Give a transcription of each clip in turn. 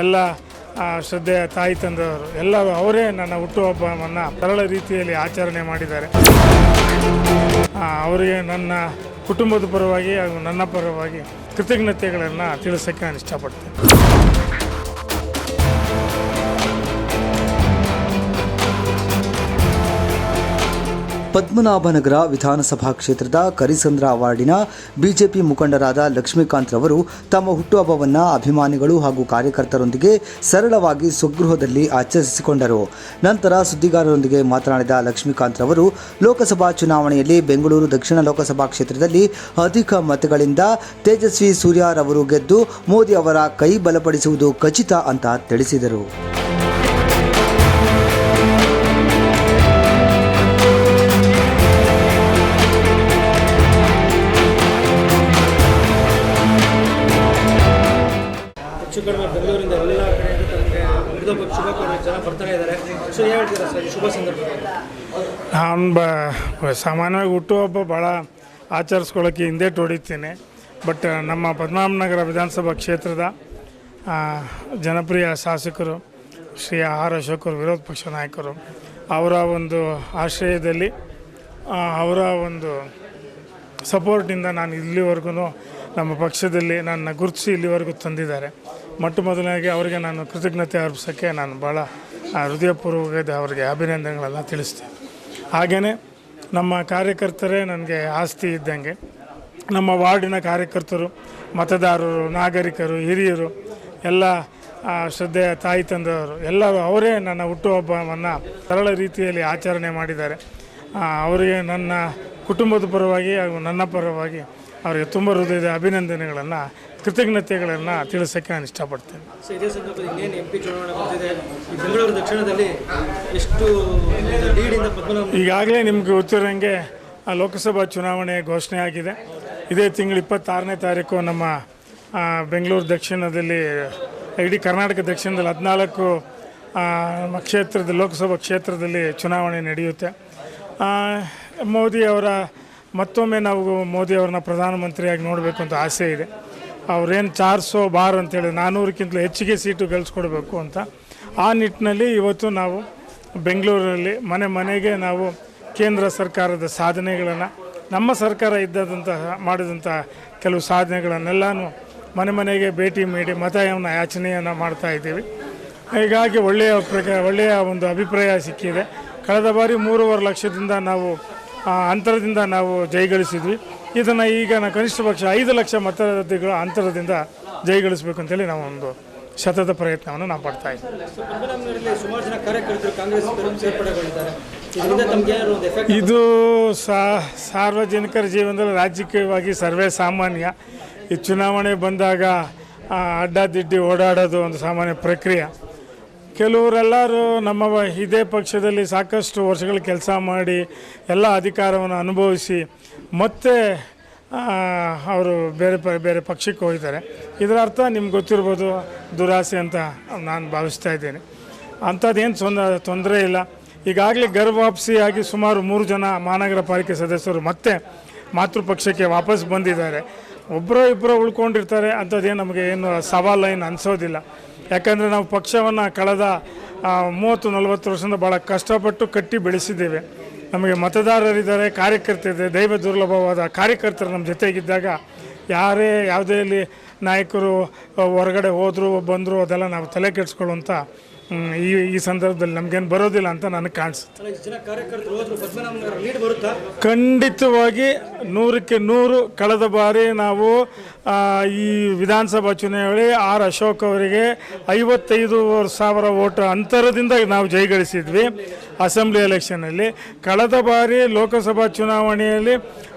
ಎಲ್ಲ ಶ್ರದ್ಧೆಯ ತಾಯಿ ತಂದವರು ಎಲ್ಲರೂ ಅವರೇ ನನ್ನ ಹುಟ್ಟುಹಬ್ಬವನ್ನು ಸರಳ ರೀತಿಯಲ್ಲಿ ಆಚರಣೆ ಮಾಡಿದ್ದಾರೆ. ಅವರಿಗೆ ನನ್ನ ಕುಟುಂಬದ ಪರವಾಗಿ ಹಾಗೂ ನನ್ನ ಪರವಾಗಿ ಕೃತಜ್ಞತೆಗಳನ್ನು ತಿಳಿಸೋಕ್ಕೆ ನಾನು ಇಷ್ಟಪಡ್ತೇನೆ. ಪದ್ಮನಾಭನಗರ ವಿಧಾನಸಭಾ ಕ್ಷೇತ್ರದ ಕರಿಸಂದ್ರ ವಾರ್ಡಿನ ಬಿಜೆಪಿ ಮುಖಂಡರಾದ ಲಕ್ಷ್ಮೀಕಾಂತ್ ರವರು ತಮ್ಮ ಹುಟ್ಟುಹಬ್ಬವನ್ನು ಅಭಿಮಾನಿಗಳು ಹಾಗೂ ಕಾರ್ಯಕರ್ತರೊಂದಿಗೆ ಸರಳವಾಗಿ ಸ್ವಗೃಹದಲ್ಲಿ ಆಚರಿಸಿಕೊಂಡರು. ನಂತರ ಸುದ್ದಿಗಾರರೊಂದಿಗೆ ಮಾತನಾಡಿದ ಲಕ್ಷ್ಮೀಕಾಂತ್ ರವರು, ಲೋಕಸಭಾ ಚುನಾವಣೆಯಲ್ಲಿ ಬೆಂಗಳೂರು ದಕ್ಷಿಣ ಲೋಕಸಭಾ ಕ್ಷೇತ್ರದಲ್ಲಿ ಅಧಿಕ ಮತಗಳಿಂದ ತೇಜಸ್ವಿ ಸೂರ್ಯರವರು ಗೆದ್ದು ಮೋದಿ ಅವರ ಕೈ ಬಲಪಡಿಸುವುದು ಖಚಿತ ಅಂತ ತಿಳಿಸಿದರು. ಹೆಚ್ಚು ಕಡಿಮೆ ಬೆಂಗಳೂರಿಂದ ಎಲ್ಲ ಕಡೆಯಿಂದ ತಮಗೆ ಹುರಿದಬ್ಬ ಶುಭ ಜನ ಬರ್ತಾನೆ ಇದ್ದಾರೆ. ಸೊ ಏನು ಹೇಳ್ತೀರಾ ಸರ್, ಶುಭ ಸಂದರ್ಭ ನಾನು ಬ, ಸಾಮಾನ್ಯವಾಗಿ ಹುಟ್ಟುಹಬ್ಬ ಭಾಳ ಆಚರಿಸ್ಕೊಳ್ಳೋಕ್ಕೆ ಹಿಂದೆ ಹೊಡಿತೀನಿ ಬಟ್, ನಮ್ಮ ಪದ್ಮನಾಭನಗರ ವಿಧಾನಸಭಾ ಕ್ಷೇತ್ರದ ಜನಪ್ರಿಯ ಶಾಸಕರು ಶ್ರೀ ಆರ್ ಅಶೋಕರು ವಿರೋಧ ಪಕ್ಷ ನಾಯಕರು, ಅವರ ಒಂದು ಆಶ್ರಯದಲ್ಲಿ ಅವರ ಒಂದು ಸಪೋರ್ಟಿಂದ ನಾನು ಇಲ್ಲಿವರೆಗೂ ನಮ್ಮ ಪಕ್ಷದಲ್ಲಿ ನನ್ನ ಗುರುತಿಸಿ ಇಲ್ಲಿವರೆಗೂ ತಂದಿದ್ದಾರೆ. ಮೊಟ್ಟ ಮೊದಲನಾಗಿ ಅವರಿಗೆ ನಾನು ಕೃತಜ್ಞತೆ ಅರ್ಪಿಸೋಕ್ಕೆ ನಾನು ಭಾಳ ಹೃದಯಪೂರ್ವಕದ ಅವರಿಗೆ ಅಭಿನಂದನೆಗಳೆಲ್ಲ ತಿಳಿಸ್ತೇನೆ. ಹಾಗೆಯೇ ನಮ್ಮ ಕಾರ್ಯಕರ್ತರೇ ನನಗೆ ಆಸ್ತಿ ಇದ್ದಂಗೆ, ನಮ್ಮ ವಾರ್ಡಿನ ಕಾರ್ಯಕರ್ತರು, ಮತದಾರರು, ನಾಗರಿಕರು, ಹಿರಿಯರು, ಎಲ್ಲ ಶ್ರದ್ಧೆಯ ತಾಯಿ ತಂದೆಯವರು, ಎಲ್ಲರೂ ಅವರೇ ನನ್ನ ಹುಟ್ಟುಹಬ್ಬವನ್ನು ಸರಳ ರೀತಿಯಲ್ಲಿ ಆಚರಣೆ ಮಾಡಿದ್ದಾರೆ. ಅವರಿಗೆ ನನ್ನ ಕುಟುಂಬದ ಪರವಾಗಿ ಹಾಗೂ ನನ್ನ ಪರವಾಗಿ ಅವರಿಗೆ ತುಂಬ ಹೃದಯದ ಅಭಿನಂದನೆಗಳನ್ನು ಕೃತಜ್ಞತೆಗಳನ್ನು ತಿಳಿಸೋಕ್ಕೆ ನಾನು ಇಷ್ಟಪಡ್ತೇನೆ. ಸೊ ಇದೇ ಸಂದರ್ಭದಲ್ಲಿ ಇನ್ನೇನು ಎಂ ಪಿ ಚುನಾವಣೆ ಬರ್ತಿದೆ ಈ ಬೆಂಗಳೂರು ದಕ್ಷಿಣದಲ್ಲಿ ಎಷ್ಟು ಲೀಡಿಂದ ಪದ್ಮನಾಭ ಈಗಾಗಲೇ ನಿಮಗೆ ಗೊತ್ತಿರೋಂಗೆ ಆ, ಲೋಕಸಭಾ ಚುನಾವಣೆ ಘೋಷಣೆ ಆಗಿದೆ. ಇದೇ ತಿಂಗಳು ಇಪ್ಪತ್ತಾರನೇ ತಾರೀಕು ನಮ್ಮ ಬೆಂಗಳೂರು ದಕ್ಷಿಣದಲ್ಲಿ ಇಡೀ ಕರ್ನಾಟಕ ದಕ್ಷಿಣದಲ್ಲಿ ಹದಿನಾಲ್ಕು ಕ್ಷೇತ್ರದ ಲೋಕಸಭಾ ಕ್ಷೇತ್ರದಲ್ಲಿ ಚುನಾವಣೆ ನಡೆಯುತ್ತೆ. ಮೋದಿ ಅವರ ಮತ್ತೊಮ್ಮೆ ನಾವು ಮೋದಿ ಅವ್ರನ್ನ ಪ್ರಧಾನಮಂತ್ರಿಯಾಗಿ ನೋಡಬೇಕು ಅಂತ ಆಸೆ ಇದೆ. ಅವ್ರೇನು ಚಾರ್ ಸೋ ಬಾರ್ ಅಂತೇಳಿ ನಾನ್ನೂರಕ್ಕಿಂತಲೂ ಹೆಚ್ಚಿಗೆ ಸೀಟು ಗೆಲ್ಸ್ಕೊಡ್ಬೇಕು ಅಂತ. ಆ ನಿಟ್ಟಿನಲ್ಲಿ ಇವತ್ತು ನಾವು ಬೆಂಗಳೂರಲ್ಲಿ ಮನೆ ಮನೆಗೆ ನಾವು ಕೇಂದ್ರ ಸರ್ಕಾರದ ಸಾಧನೆಗಳನ್ನು, ನಮ್ಮ ಸರ್ಕಾರ ಇದ್ದಂತಹ ಮಾಡಿದಂತಹ ಕೆಲವು ಸಾಧನೆಗಳನ್ನೆಲ್ಲನೂ ಮನೆ ಮನೆಗೆ ಭೇಟಿ ಮಾಡಿ ಮತವನ್ನು ಯಾಚನೆಯನ್ನು ಮಾಡ್ತಾ ಇದ್ದೀವಿ. ಹೀಗಾಗಿ ಒಳ್ಳೆಯ ಪ್ರಕಾರ ಒಳ್ಳೆಯ ಒಂದು ಅಭಿಪ್ರಾಯ ಸಿಕ್ಕಿದೆ. ಕಳೆದ ಬಾರಿ ಮೂರುವರೆ ಲಕ್ಷದಿಂದ ನಾವು ಅಂತರದಿಂದ ನಾವು ಜೈಗಳಿಸಿದ್ವಿ. ಇದನ್ನು ಈಗ ನಾವು ಕನಿಷ್ಠ ಪಕ್ಷ ಐದು ಲಕ್ಷ ಮತಗಳ ಅಂತರದಿಂದ ಜಯಗಳಿಸಬೇಕು ಅಂತೇಳಿ ನಾವು ಒಂದು ಶತದ ಪ್ರಯತ್ನವನ್ನು ನಾವು ಪಡ್ತಾ ಇದ್ದೀವಿ ಇದು ಸಾ ಸಾರ್ವಜನಿಕರ ಜೀವನದಲ್ಲಿ ರಾಜಕೀಯವಾಗಿ ಸರ್ವೇ ಸಾಮಾನ್ಯ. ಈ ಚುನಾವಣೆ ಬಂದಾಗ ಅಡ್ಡಾದಿಡ್ಡಿ ಓಡಾಡೋದು ಒಂದು ಸಾಮಾನ್ಯ ಪ್ರಕ್ರಿಯೆ. ಕೆಲವರೆಲ್ಲರೂ ನಮ್ಮ ಇದೇ ಪಕ್ಷದಲ್ಲಿ ಸಾಕಷ್ಟು ವರ್ಷಗಳು ಕೆಲಸ ಮಾಡಿ ಎಲ್ಲ ಅಧಿಕಾರವನ್ನು ಅನುಭವಿಸಿ ಮತ್ತೆ ಅವರು ಬೇರೆ ಪ, ಬೇರೆ ಪಕ್ಷಕ್ಕೆ ಹೋಗಿದ್ದಾರೆ. ಇದರ ಅರ್ಥ ನಿಮ್ಗೆ ಗೊತ್ತಿರ್ಬೋದು ದುರಾಸೆ ಅಂತ ನಾನು ಭಾವಿಸ್ತಾ ಇದ್ದೇನೆ. ಅಂಥದ್ದೇನು ತೊಂದ ತೊಂದರೆ ಇಲ್ಲ. ಈಗಾಗಲೇ ಗರ್ಭವಾಪ್ಸಿಯಾಗಿ ಸುಮಾರು ಮೂರು ಜನ ಮಹಾನಗರ ಪಾಲಿಕೆ ಸದಸ್ಯರು ಮತ್ತೆ ಮಾತೃಪಕ್ಷಕ್ಕೆ ವಾಪಸ್ ಬಂದಿದ್ದಾರೆ. ಒಬ್ಬರೋ ಇಬ್ಬರೋ ಉಳ್ಕೊಂಡಿರ್ತಾರೆ. ಅಂಥದ್ದೇನು ನಮಗೆ ಏನು ಸವಾಲು ಏನು ಅನಿಸೋದಿಲ್ಲ. ಯಾಕಂದರೆ ನಾವು ಪಕ್ಷವನ್ನು ಕಳೆದ ಮೂವತ್ತು, ನಲವತ್ತು ವರ್ಷದಿಂದ ಭಾಳ ಕಷ್ಟಪಟ್ಟು ಕಟ್ಟಿ ಬೆಳೆಸಿದ್ದೇವೆ. ನಮಗೆ ಮತದಾರರಿದ್ದಾರೆ ಕಾರ್ಯಕರ್ತರಿದೆ ದೈವ ದುರ್ಲಭವಾದ ಕಾರ್ಯಕರ್ತರು ನಮ್ಮ ಜೊತೆಗಿದ್ದಾಗ ಯಾರೇ ಯಾವುದೇ ಇಲ್ಲಿ ನಾಯಕರು ಹೊರಗಡೆ ಹೋದರು, ಬಂದರು, ಅದೆಲ್ಲ ನಾವು ತಲೆ ಕೆಡಿಸ್ಕೊಳ್ಳುವಂಥ ಹ್ಮ್, ಈ ಈ ಸಂದರ್ಭದಲ್ಲಿ ನಮ್ಗೇನು ಬರೋದಿಲ್ಲ ಅಂತ ನನಗೆ ಕಾಣಿಸುತ್ತೆ. ಜನ ಕಾರ್ಯಕರ್ತರು ಹೋದ್ರು ಪದ್ಮನಾಭನಗರ ಲೀಡ್ ಬರುತ್ತಾ? ಖಂಡಿತವಾಗಿ ನೂರಕ್ಕೆ ನೂರು ಕಳೆದ ಬಾರಿ ನಾವು ಆ, ಈ ವಿಧಾನಸಭಾ ಚುನಾವಣೆ ಆರ್ ಅಶೋಕ್ ಅವರಿಗೆ ಐವತ್ತೈದು ಸಾವಿರ ಓಟ್ ಅಂತರದಿಂದ ನಾವು ಜಯಗಳಿಸಿದ್ವಿ ಅಸೆಂಬ್ಲಿ ಎಲೆಕ್ಷನಲ್ಲಿ ಕಳೆದ ಬಾರಿ ಲೋಕಸಭಾ ಚುನಾವಣೆಯಲ್ಲಿ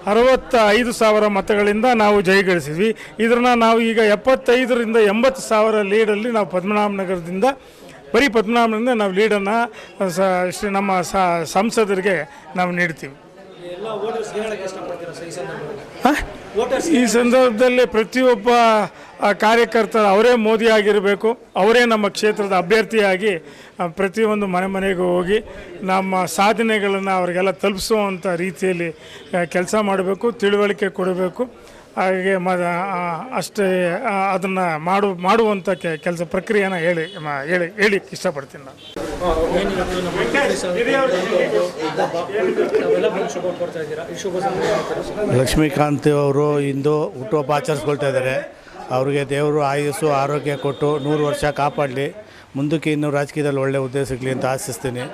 ಅರವತ್ತ ಐದು ಸಾವಿರ ಮತಗಳಿಂದ ನಾವು ಜಯಗಳಿಸಿದ್ವಿ ಇದನ್ನ ನಾವು ಈಗ ಎಪ್ಪತ್ತೈದರಿಂದ ಎಂಬತ್ತು ಸಾವಿರ ಲೀಡಲ್ಲಿ ನಾವು ಪದ್ಮನಾಭನಗರದಿಂದ ಬರೀ ಪದ್ಮನಾಭನಿಂದ ನಾವು ಲೀಡನ್ನು ಶ್ರೀ ನಮ್ಮ ಸಂಸದರಿಗೆ ನಾವು ನೀಡ್ತೀವಿ. ಈ ಸಂದರ್ಭದಲ್ಲಿ? ಪ್ರತಿಯೊಬ್ಬ ಕಾರ್ಯಕರ್ತರು ಕಾರ್ಯಕರ್ತ ಅವರೇ ಮೋದಿ ಆಗಿರಬೇಕು ಅವರೇ ನಮ್ಮ ಕ್ಷೇತ್ರದ ಅಭ್ಯರ್ಥಿಯಾಗಿ ಪ್ರತಿಯೊಂದು ಮನೆ ಮನೆಗೂ ಹೋಗಿ ನಮ್ಮ ಸಾಧನೆಗಳನ್ನು ಅವರಿಗೆಲ್ಲ ತಲುಪಿಸುವಂಥ ರೀತಿಯಲ್ಲಿ ಕೆಲಸ ಮಾಡಬೇಕು ತಿಳುವಳಿಕೆ ಕೊಡಬೇಕು. ಹಾಗೆ ಮ ಅಷ್ಟೇ ಅದನ್ನು ಮಾಡು ಮಾಡುವಂಥ ಕೆಲಸ ಪ್ರಕ್ರಿಯೆನ ಹೇಳಿ ಹೇಳಿ ಹೇಳಿ ಇಷ್ಟಪಡ್ತೀನಿ ನಾನು? ಲಕ್ಷ್ಮೀಕಾಂತ್ ಅವರು ಇಂದು ಹುಟ್ಟುಹಬ್ಬ ಆಚರಿಸ್ಕೊಳ್ತಾ ಇದ್ದಾರೆ. ಅವರಿಗೆ ದೇವರು ಆಯುಸ್ಸು, ಆರೋಗ್ಯ ಕೊಟ್ಟು ನೂರು ವರ್ಷ ಕಾಪಾಡಲಿ. ಮುಂದಕ್ಕೆ ಇನ್ನೂ ರಾಜಕೀಯದಲ್ಲಿ ಒಳ್ಳೆಯ ಹುದ್ದೆ ಸಿಗಲಿ ಅಂತ ಆಶಿಸ್ತೀನಿ.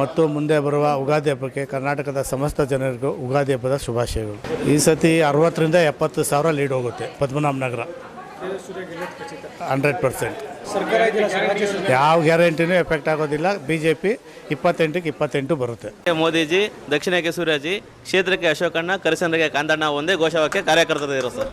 ಮತ್ತು ಮುಂದೆ ಬರುವ ಉಗಾದಿ ಹಬ್ಬಕ್ಕೆ ಕರ್ನಾಟಕದ ಸಮಸ್ತ ಜನರಿಗೂ ಉಗಾದಿ ಹಬ್ಬದ ಶುಭಾಶಯಗಳು. ಈ ಸತಿ ಅರವತ್ತರಿಂದ ಎಪ್ಪತ್ತು ಸಾವಿರ ಲೀಡ್ ಹೋಗುತ್ತೆ, ಪದ್ಮನಾಭ ನಗರ. Hundred percent. ಯಾವ ಗ್ಯಾರಂಟಿನೂ ಎಫೆಕ್ಟ್ ಆಗೋದಿಲ್ಲ ಬಿ ಜೆ ಪಿ ಇಪ್ಪತ್ತೆಂಟಕ್ಕೆ ಇಪ್ಪತ್ತೆಂಟು ಬರುತ್ತೆ. ಮೋದಿಜಿ ದಕ್ಷಿಣಕ್ಕೆ ಸೂರ್ಯಜಿ ಕ್ಷೇತ್ರಕ್ಕೆ ಅಶೋಕಣ್ಣ, ಕರಿಸಂದ್ರಗೆ ಕಾಂತಣ್ಣ, ಒಂದೇ ಘೋಷವಾಕ್ಯ ಕಾರ್ಯಕರ್ತರು ಸರ್.